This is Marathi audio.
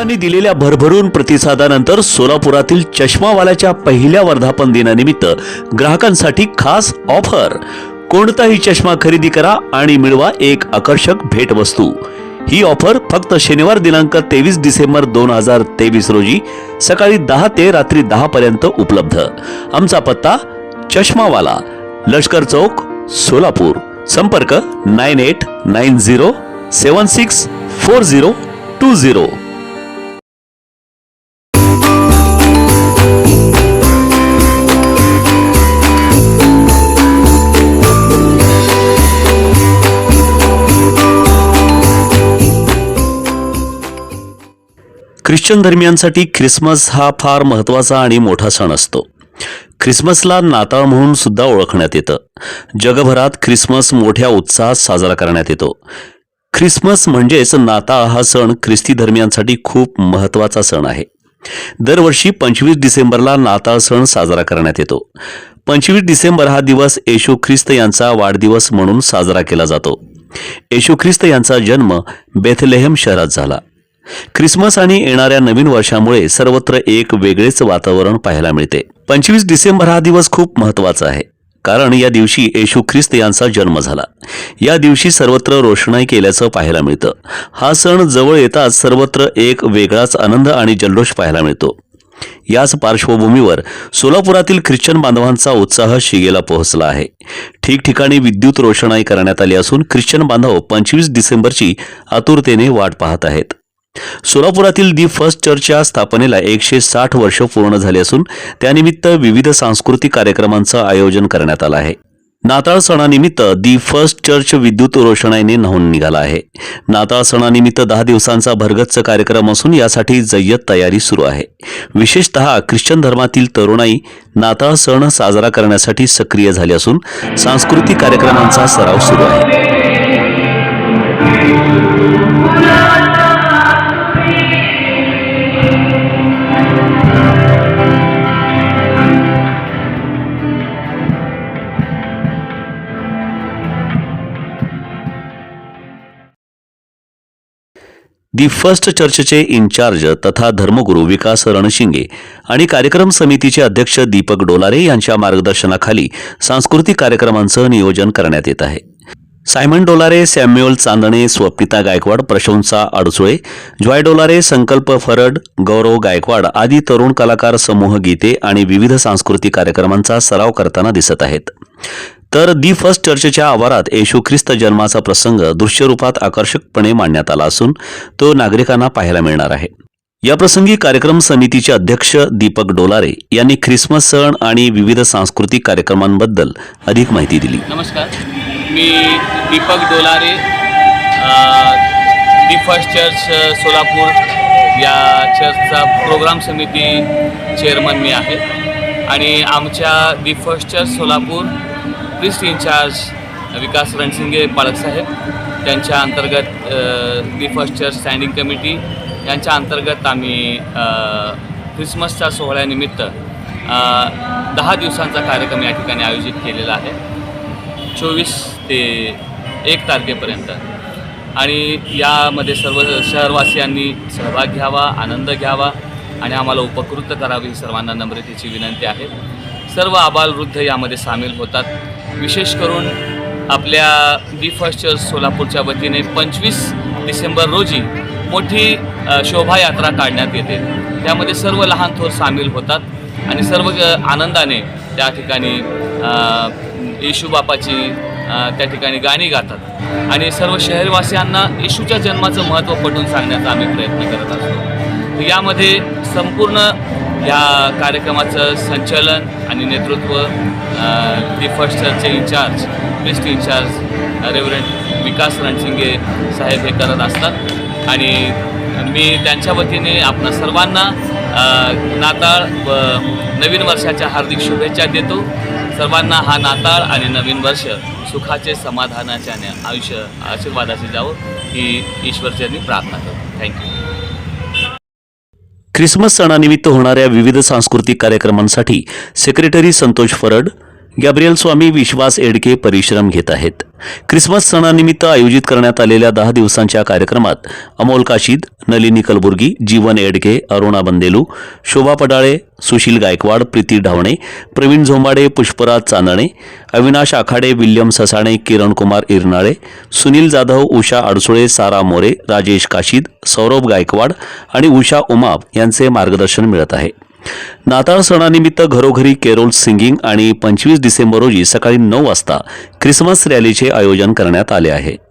ग्राहकांनी दिलेल्या भरभरून प्रतिसादानंतर सोलापुरातील चष्मावाल्याच्या पहिल्या वर्धापन दिनानिमित्त ग्राहकांसाठी खास ऑफर. कोणताही चष्मा खरेदी करा आणि मिळवा एक आकर्षक भेटवस्तू. ही ऑफर फक्त शनिवार दिनांक तेवीस डिसेंबर दोन हजार तेवीस रोजी सकाळी दहा ते रात्री दहा पर्यंत उपलब्ध. आमचा पत्ता चष्मावाला लष्कर चौक सोलापूर. संपर्क nine eight nine zero seven six four zero two zero. Christian धर्मियांसाठी Christmas हा फार महत्त्वाचा आणि मोठा सण असतो. ख्रिसमसला नाताळ म्हणून सुद्धा ओळखण्यात येतं. जगभरात ख्रिसमस मोठ्या उत्साहात साजरा करण्यात येतो. ख्रिसमस म्हणजेच नाताळ हा सण ख्रिस्ती धर्मियांसाठी खूप महत्त्वाचा सण आहे. दरवर्षी पंचवीस डिसेंबरला नाताळ सण साजरा करण्यात येतो. पंचवीस डिसेंबर हा दिवस येशू ख्रिस्त यांचा वाढदिवस म्हणून साजरा केला जातो. येशू ख्रिस्त यांचा जन्म बेथलेहम शहरात झाला. ख्रिसमस आणि येणाऱ्या नवीन वर्षामुळे सर्वत्र एक वेगळेच वातावरण पाहायला मिळते. पंचवीस डिसेंबर हा दिवस खूप महत्त्वाचा आहे. कारण या दिवशी येशू ख्रिस्त यांचा जन्म झाला. या दिवशी सर्वत्र रोषणाई केल्याचं पाहायला मिळतं. हा सण जवळ येताच सर्वत्र एक वेगळाच आनंद आणि जल्लोष पाहायला मिळतो. याच पार्श्वभूमीवर सोलापुरातील ख्रिश्चन बांधवांचा उत्साह शिगेला पोहोचला आहे. ठिकठिकाणी विद्युत रोषणाई करण्यात आली असून ख्रिश्चन बांधव पंचवीस डिसेंबरची आतुरतेने वाट पाहत आहेत. सोलापुरातील दी फर्स्ट चर्चच्या स्थापनेला एकशे साठ वर्ष पूर्ण झाली असून त्यानिमित्त विविध सांस्कृतिक कार्यक्रमांचं आयोजन करण्यात आलं आहे. नाताळ सणानिमित्त दी फर्स्ट चर्च विद्युत रोषणाईने न्हावून निघाला आहे. नाताळ सणानिमित्त दहा दिवसांचा भरगच्च कार्यक्रम असून यासाठी जय्यत तयारी सुरू आहे. विशेषतः ख्रिश्चन धर्मातील तरुणाई नाताळ सण साजरा करण्यासाठी सक्रिय झाली असून सांस्कृतिक कार्यक्रमांचा सराव सुरू आहे. दी फर्स्ट चर्चचे इन्चार्ज तथा धर्मगुरू विकास रणशिंगे आणि कार्यक्रम समितीचे अध्यक्ष दीपक डोलारे यांच्या मार्गदर्शनाखाली सांस्कृतिक कार्यक्रमांचं नियोजन करण्यात येत आहे. सायमन डोलारे सॅम्युअल चांदणे स्वप्निता गायकवाड प्रशंसा अडसुळे जॉय डोलारे संकल्प फरड गौरव गायकवाड आदी तरुण कलाकार समूह गीते आणि विविध सांस्कृतिक कार्यक्रमांचा सराव करताना दिसत आहेत. तर दी फर्स्ट चर्चच्या आवारात येशू ख्रिस्त जन्माचा प्रसंग दृश्यरूपात आकर्षकपणे मांडण्यात आला असून तो नागरिकांना पाहायला मिळणार आहे. या प्रसंगी कार्यक्रम समितीचे अध्यक्ष दीपक डोलारे यांनी ख्रिसमस सण आणि विविध सांस्कृतिक कार्यक्रमांबद्दल अधिक माहिती दिली. नमस्कार. मी Deepak Dolare the first church Solapur या चर्चचा प्रोग्राम समिती चेअरमन मी आहे. आणि आमच्या the first church Solapur priest incharge Vikas Ransinge पालकसाहेब त्यांच्या अंतर्गत the first church standing committee यांच्या अंतर्गत आम्ही ख्रिसमसच्या सोहळ्यानिमित्त दहा दिवसांचा कार्यक्रम या ठिकाणी आयोजित केलेला आहे. चोवीस ते एक तारखेपर्यंत. आणि यामध्ये सर्व शहरवासियांनी सहभाग घ्यावा आनंद घ्यावा आणि आम्हाला उपकृत करावी ही सर्वांना नम्रतेची विनंती आहे. सर्व आबालवृद्ध यामध्ये सामील होतात. विशेष करून आपल्या बी फर्स्ट चर्च सोलापूरच्या वतीने पंचवीस डिसेंबर रोजी मोठी शोभायात्रा काढण्यात येते. त्यामध्ये सर्व लहान थोर सामील होतात आणि सर्व आनंदाने त्या ठिकाणी येशूबापाची येशू बापाची त्या ठिकाणी गाणी गातात. आणि सर्व शहरवासियांना येशूच्या जन्माचं महत्त्व पटवून सांगण्याचा आम्ही प्रयत्न करत असतो. यामध्ये संपूर्ण या कार्यक्रमाचं संचलन आणि नेतृत्व दी फर्स्ट चर्चचे incharge best incharge reverend Vikas Ransinge saheb हे करत असतात. आणि मी त्यांच्या वतीने आपण सर्वांना नाताळ व नवीन वर्षाच्या हार्दिक शुभेच्छा देतो. सर्वांना हा नाताळ आणि नवीन वर्ष सुखाचे समाधानाचे आणि आयुष्य आशीर्वादाचे जावं ही ईश्वरच्यांनी प्रार्थना करतो. थँक्यू ख्रिसमस सणानिमित्त होणाऱ्या विविध सांस्कृतिक कार्यक्रमांसाठी सेक्रेटरी संतोष फरड गॅब्रियल स्वामी विश्वास एडके परिश्रम घेत आहेत. ख्रिसमस सणानिमित्त आयोजित करण्यात आलेल्या दहा दिवसांच्या कार्यक्रमात अमोल काशीद नलिनी कलबुर्गी जीवन एडके अरुणा बंदेलू शोभा पडाळे सुशील गायकवाड प्रीती ढावणे प्रवीण झोंबाडे पुष्पराज चांदणे अविनाश आखाडे विल्यम ससाणे किरण कुमार इरनाळे सुनील जाधव उषा अडसुळे सारा मोरे राजेश काशीद सौरभ गायकवाड आणि उषा उमाप यांचे मार्गदर्शन मिळत आहे. नाताळ सणानिमित्त घरोघरी केरोल सिंगिंग आणि पंचवीस डिसेंबर रोजी सकाळी नऊ वाजता ख्रिसमस रॅलीचे आयोजन करण्यात आले आहे.